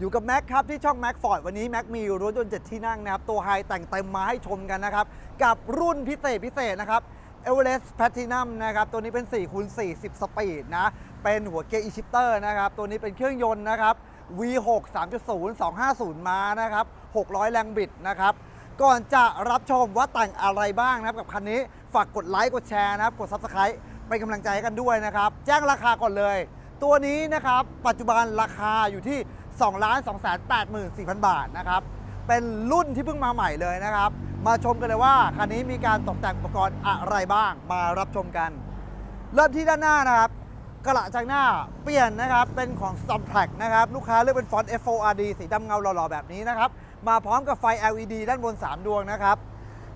อยู่กับแม็กครับ ที่ช่องแม็กฟอร์ดวันนี้แม็กมีรถยนต์เจ็ดที่นั่งนะครับ ตัวไฮแต่งเต็มมาให้ชมกันนะครับ กับรุ่นพิเศษพิเศษนะครับเอเวอเรสต์แพทินัมนะครับ ตัวนี้เป็น4คูณ40 สปีดนะ เป็นหัวเกียร์อีชิปเตอร์นะครับ ตัวนี้เป็นเครื่องยนต์นะครับ V6 3.0 250 ม้านะครับ 600 แรงบิดนะครับ ก่อนจะรับชมว่าแต่งอะไรบ้างนะครับ กับคันนี้ฝากกดไลค์กดแชร์นะครับ กด Subscribe เป็นกำลังใจให้กันด้วยนะครับ แจ้งราคาก่อนเลย ตัวนี้นะครับ ปัจจุบันราคาอยู่ที่ 2 2 8 4 0 0 0 บาทนะครับ เป็นรุ่นที่เพิ่งมาใหม่เลยนะครับ มาชมกันเลยว่าคันนี้มีการตกแต่งอุปกรณ์อะไรบ้าง มารับชมกัน เริ่มที่ด้านหน้านะครับ กระจังหน้าเปลี่ยนนะครับ เป็นของ s t o m p a c นะครับ ลูกค้าเลือกเป็นฟอนต์ F4RD สีดำเงาหล่อๆแบบนี้นะครับ มาพร้อมกับไฟ LED ด้านบน 3 ดวงนะครับ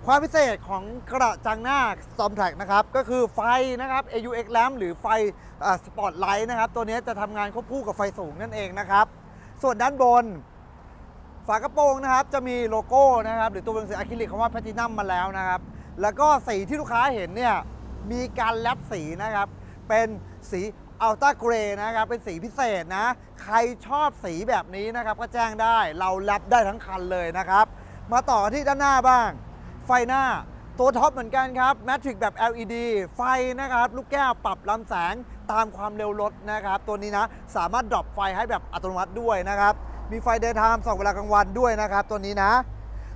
ความพิเศษของกระจังหน้า s t o m p a c นะครับก็คือไฟนะครับ AUX lamp หรือไฟสปอตไลท์นะครับ ตัวนี้จะทำงานควบคู่กับไฟสูงนั่นเองนะครับ ส่วนด้านบน ฝากระโปรงนะครับ จะมีโลโก้นะครับ หรือตัวหนังสืออะคริลิกคำว่าแพทินัมมาแล้วนะครับ แล้วก็สีที่ลูกค้าเห็นเนี่ยมีการแลบสีนะครับ เป็นสีอัลต้าเกรนะครับ เป็นสีพิเศษนะ ใครชอบสีแบบนี้นะครับ ก็แจ้งได้เราแลบได้ทั้งคันเลยนะครับ มาต่อที่ด้านหน้าบ้าง ไฟหน้าตัวท็อปเหมือนกันครับแมทริกแบบ LED ไฟนะครับ ลูกแก้วปรับลำแสง ตามความเร็วรถนะครับ ตัวนี้นะสามารถดรอปไฟให้แบบอัตโนมัติด้วยนะครับ มีไฟเดย์ไทม์สองเวลากลางวันด้วยนะครับ ตัวนี้นะ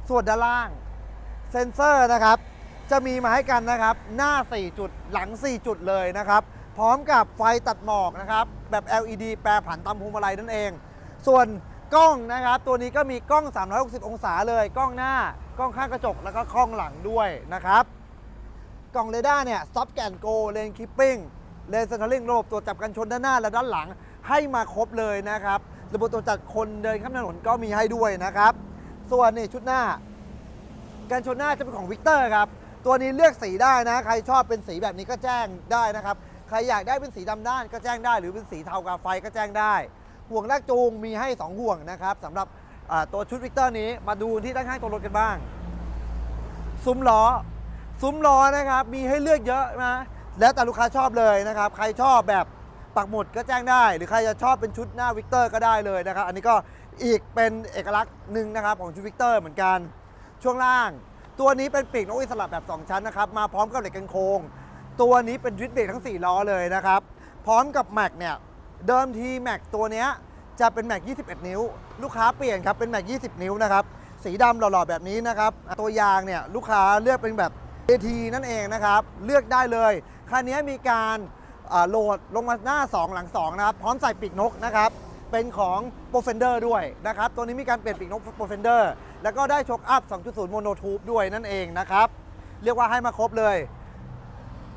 ส่วนด้านล่างเซ็นเซอร์นะครับ จะมีมาให้กันนะครับ หน้า 4 จุดหลัง 4 จุดเลยนะครับ พร้อมกับไฟตัดหมอกนะครับ แบบ LED แปรผันตามพวงมาลัยนั่นเอง ส่วนกล้องนะครับ ตัวนี้ก็มีกล้อง 360 องศาเลย กล้องหน้ากล้องข้างกระจกแล้วก็กล้องหลังด้วยนะครับ กล่องเรดาร์เนี่ย stop and go lane keeping lane centering ระบบตรวจจับกันชนด้านหน้าและด้านหลังให้มาครบเลยนะครับ ระบบตรวจจับคนเดินข้ามถนนก็มีให้ด้วยนะครับ ส่วนนี่ชุดหน้า การชนหน้าจะเป็นของวิกเตอร์ครับ ตัวนี้เลือกสีได้นะ ใครชอบเป็นสีแบบนี้ก็แจ้งได้นะครับ ใครอยากได้เป็นสีดำด้านก็แจ้งได้ หรือเป็นสีเทากาไฟก็แจ้งได้ ห่วงลากจูงมีให้ 2 ห่วงนะครับสำหรับตัวชุดวิกเตอร์นี้มาดูที่ด้านข้างตัวรถกันบ้าง ซุ้มล้อ ซุ้มล้อนะครับ มีให้เลือกเยอะนะ แล้วแต่ลูกค้าชอบเลยนะครับ ใครชอบแบบปักหมุดก็แจ้งได้ หรือใครจะชอบเป็นชุดหน้าวิกเตอร์ก็ได้เลยนะครับ อันนี้ก็อีกเป็นเอกลักษณ์หนึ่งนะครับของชุดวิกเตอร์เหมือนกัน ช่วงล่าง ตัวนี้เป็นปีกนกอิสระแบบ 2 ชั้นนะครับ มาพร้อมกับเหล็กกันโคง ตัวนี้เป็นดิสเบรกทั้ง 4 ล้อเลยนะครับ พร้อมกับแม็กเนี่ย เดิมทีแม็กตัวเนี้ยจะเป็นแม็ก21 นิ้ว ลูกค้าเปลี่ยนครับเป็นแม็ก20 นิ้วนะครับ สีดำหล่อๆแบบนี้นะครับ ตัวยางเนี่ยลูกค้าเลือกเป็นแบบ AT นั่นเองนะครับ เลือกได้เลย คันนี้มีการโหลดลงมาหน้า 2 หลัง 2 นะครับ พร้อมใส่ปีกนกนะครับ เป็นของ p r o f e n d e r ด้วยนะครับ ตัวนี้มีการเปลี่ยนปีกนก p r o f e n d e r แล้วก็ได้โชคอัพ 2.0 โมโนทูบด้วยนั่นเองนะครับ เรียกว่าให้มาครบเลย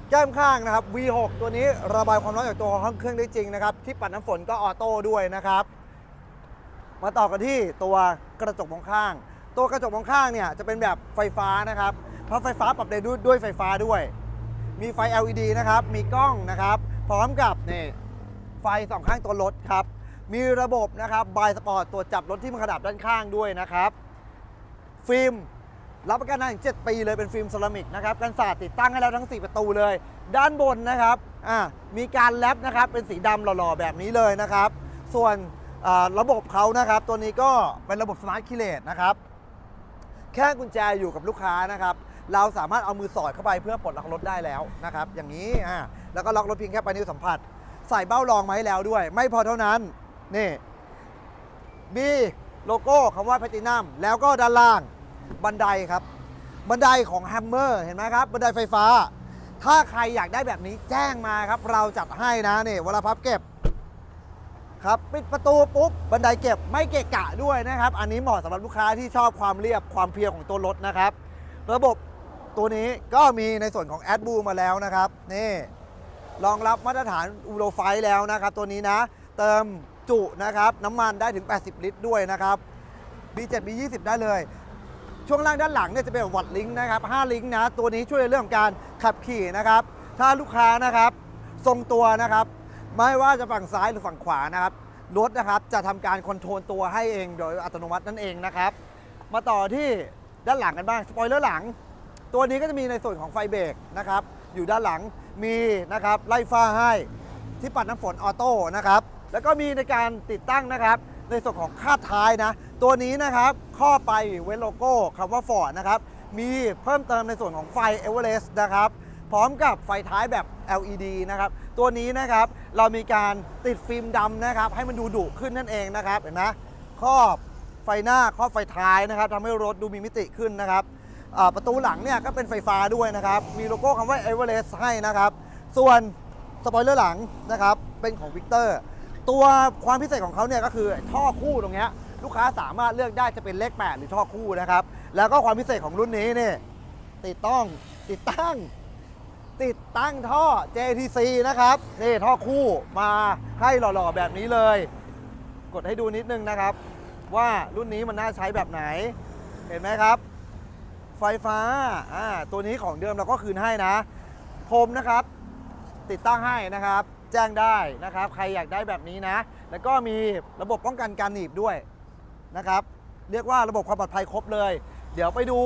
แก้มข้างนะครับ V6 ตัวนี้ระบายความร้อนจากตัวห้องเครื่องได้จริงนะครับ ที่ปัดน้ำฝนก็ออโต้ด้วยนะครับ มาต่อกันที่ตัวกระจกมองข้าง ตัวกระจกมองข้างเนี่ยจะเป็นแบบไฟฟ้านะครับ เพราะไฟฟ้าปรับได้ด้วยไฟฟ้าด้วย มีไฟ LED นะครับ มีกล้องนะครับ พร้อมกับนี่ไฟสองข้างตัวรถครับ มีระบบนะครับบายสปอร์ตตรวจจับรถที่มันขดับด้านข้างด้วยนะครับ ฟิล์มรับประกันนานถึง7ปีเลยเป็นฟิล์มเซรามิกนะครับกันศาสติดตั้งให้แล้วทั้ง 4 ประตูเลย ด้านบนนะครับอ่ามีการแรปนะครับเป็นสีดำหล่อๆแบบนี้เลยนะครับ ส่วนระบบเขานะครับ ตัวนี้ก็เป็นระบบสมาร์ทคีเลสนะครับ แค่กุญแจอยู่กับลูกค้านะครับ เราสามารถเอามือสอดเข้าไปเพื่อปลดล็อกรถได้แล้วนะครับ อย่างนี้อ่าแล้วก็ล็อกรถเพียงแค่ปลายนิ้วสัมผัส ใส่เบ้ารองมาให้แล้วด้วย ไม่พอเท่านั้น นี่มีโลโก้คำว่าแพตินัมแล้วก็ด้านล่างบันไดครับ บันไดของแฮมเมอร์เห็นไหมครับ บันไดไฟฟ้า ถ้าใครอยากได้แบบนี้แจ้งมาครับ เราจัดให้นะนี่เวลาพับเก็บครับปิดประตูปุ๊บบันไดเก็บไม่เกะกะด้วยนะครับ อันนี้เหมาะสำหรับลูกค้าที่ชอบความเรียบความเพรียวของตัวรถนะครับ ระบบ ตัวนี้ก็มีในส่วนของแอดบูมาแล้วนะครับ นี่รองรับมาตรฐานอูโรไฟแล้วนะครับ ตัวนี้นะ เติมจุนะครับน้ำมันได้ถึง 80 ลิตรด้วยนะครับ B7 B20 ได้เลย ช่วงล่างด้านหลังเนี่ยจะเป็นวัดลิงก์นะครับ5ลิงก์นะ ตัวนี้ช่วยในเรื่องของการขับขี่นะครับ ถ้าลูกค้านะครับทรงตัวนะครับ ไม่ว่าจะฝั่งซ้ายหรือฝั่งขวานะครับรถนะครับจะทำการคอนโทรลตัวให้เองโดยอัตโนมัตินั่นเองนะครับ มาต่อที่ด้านหลังกันบ้างสปอยเลอร์หลัง ตัวนี้ก็จะมีในส่วนของไฟเบรกนะครับอยู่ด้านหลังมีนะครับไล่ฟ้าให้ที่ปัดน้ำฝนออโต้นะครับแล้วก็มีในการติดตั้งนะครับ ในส่วนของคาดท้ายนะ ตัวนี้นะครับข้อไปเว้นโลโก้คำว่า Ford นะครับมีเพิ่มเติมในส่วนของไฟ e v e r e s t นะครับพร้อมกับไฟท้ายแบบ LED นะครับ ตัวนี้นะครับเรามีการติดฟิล์มดำนะครับ ให้มันดูดุขึ้นนั่นเองนะครับ เห็นไหมครอบไฟหน้าครอบไฟท้ายนะครับทำให้รถดูมีมิติขึ้นนะครับ ประตูหลังเนี่ยก็เป็นไฟฟ้าด้วยนะครับ มีโลโก้คำว่า e v e r e s t ให้นะครับ ส่วนสปอยเลอร์หลังนะครับเป็นของวิกเตอร์ตัวความพิเศษของเขาเนี่ยก็คือท่อคู่ตรงเนี้ยลูกค้าสามารถเลือกได้จะเป็นเลข 8 หรือท่อคู่นะครับ แล้วก็ความพิเศษของรุ่นนี้นี่ติดต้องติดตั้ง ติดตั้งท่อ JTC นะครับนี่ท่อคู่มาให้หล่อๆแบบนี้เลย กดให้ดูนิดนึงนะครับ ว่ารุ่นนี้มันน่าใช้แบบไหน เห็นไหมครับ ไฟฟ้าอ่าตัวนี้ของเดิมเราก็คืนให้นะผมนะครับ ติดตั้งให้นะครับ แจ้งได้นะครับ ใครอยากได้แบบนี้นะ แล้วก็มีระบบป้องกันการหนีบด้วยนะครับ เรียกว่าระบบความปลอดภัยครบเลย เดี๋ยวไปดู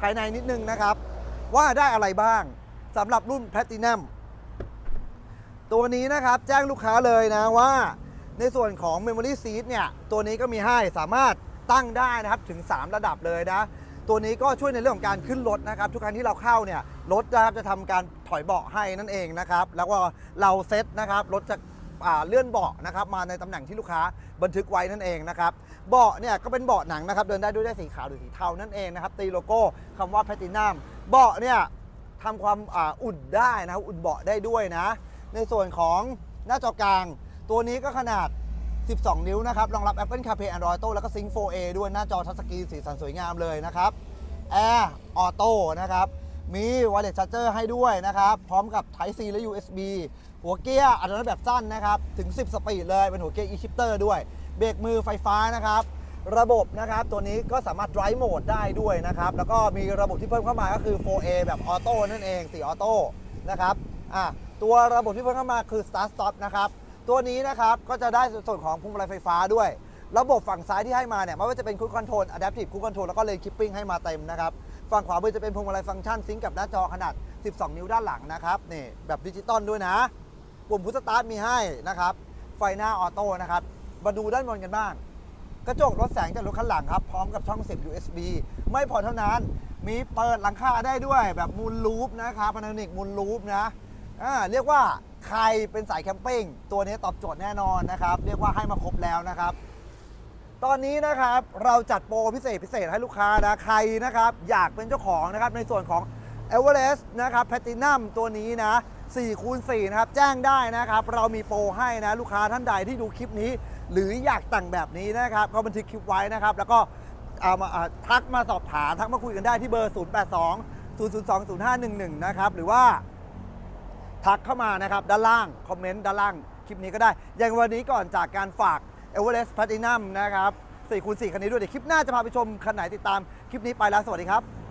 ภายในนิดนึงนะครับ ว่าได้อะไรบ้างสำหรับรุ่น Platinum ตัวนี้นะครับแจ้งลูกค้าเลยนะว่า ในส่วนของ Memory Seat เนี่ย ตัวนี้ก็มีให้สามารถตั้งได้นะครับถึง 3 ระดับเลยนะ ตัวนี้ก็ช่วยในเรื่องของการขึ้นรถนะครับ ทุกครั้งที่เราเข้าเนี่ยรถนะครับจะทำการถอยเบาะให้นั่นเองนะครับ แล้วก็เราเซตนะครับรถจะเลื่อนเบาะนะครับมาในตำแหน่งที่ลูกค้าบันทึกไว้นั่นเองนะครับเบาะเนี่ยก็เป็นเบาะหนังนะครับเดินได้ด้วยได้สีขาวหรือสีเทานั่นเองนะครับตีโลโก้คำว่าแพตินัมเบาะเนี่ยทำความอ,อุ่นได้นะครับอุ่นเบาะได้ด้วยนะ ในส่วนของหน้าจอกลาง ตัวนี้ก็ขนาด 12 นิ้วนะครับ รองรับ Apple CarPlay Android Auto แล้วก็ Sync 4A ด้วยหน้าจอทัชสกรีนสีสันสวยงามเลยนะครับ Air Auto นะครับ มี Wireless Charger ให้ด้วยนะครับ พร้อมกับ Type C และ USB หัวเกียร์อัตโนมัติแบบสั้นนะครับ ถึง 10 สปีดเลย เป็นหัวเกียร์ e-shifter ด้วย เบรกมือไฟฟ้านะครับ ระบบนะครับ ตัวนี้ก็สามารถ drive mode ได้ด้วยนะครับ แล้วก็มีระบบที่เพิ่มเข้ามาก็คือ 4A แบบออโต้นั่นเอง4ออโต้นะครับอะตัวระบบที่เพิ่มเข้ามาคือ start stop นะครับ ตัวนี้นะครับก็จะได้ส่วนของพวงมาลัยไฟฟ้าด้วย ระบบฝั่งซ้ายที่ให้มาเนี่ยไม่ว่าจะเป็นคู i คอนโทรลอะดัพทีฟคู i คอนโทรลแล้วก็เลนคิปปิ้งให้มาเต็มนะครับฝั่งขวามือจะเป็นพวงมาลัยฟังก์ชันซิงกับหน้าจอขนาด 12 นิ้วด้านหลังนะครับนี่แบบดิจิตอลด้วยนะปุ่มพุทสตาร์ทมีให้นะครับไฟหน้าออโต้นะครับมาดูด้านบนกันบ้าง กระจกรถแสงจากรถคันหลังครับ พร้อมกับช่องเสียบ USB ไม่พอเท่านั้น มีเปิดหลังคาได้ด้วยแบบมูลลูปนะครับพานานิกมูลลูปนะ อ่าเรียกว่าใครเป็นสายแคมปิ้งตัวนี้ตอบโจทย์แน่นอนนะครับ เรียกว่าให้มาครบแล้วนะครับ ตอนนี้นะครับเราจัดโปรพิเศษพิเศษให้ลูกค้านะใครนะครับ อยากเป็นเจ้าของนะครับในส่วนของ e v e r e s t นะครับ Platinum ตัวนี้นะ4คูณ4นะครับแจ้งได้นะครับ เรามีโปรให้นะลูกค้าท่านใดที่ดูคลิปนี้ หรืออยากแต่งแบบนี้นะครับก็บันทึกคลิปไว้นะครับ แล้วก็เอามาอ่าทักมาสอบถามทักมาคุยกันได้ที่เบอร์ 082 002 0511 นะครับหรือว่า ทักเข้ามานะครับด้านล่าง คอมเมนต์ด้านล่างคลิปนี้ก็ได้ อย่างวันนี้ก่อนจากการฝาก e v e r e s t Platinum นะครับ4คูณ4คันนี้ด้วยเดี๋ยวคลิปหน้าจะพาไปชมคันไหนติดตามคลิปนี้ไปแล้วสวัสดีครับ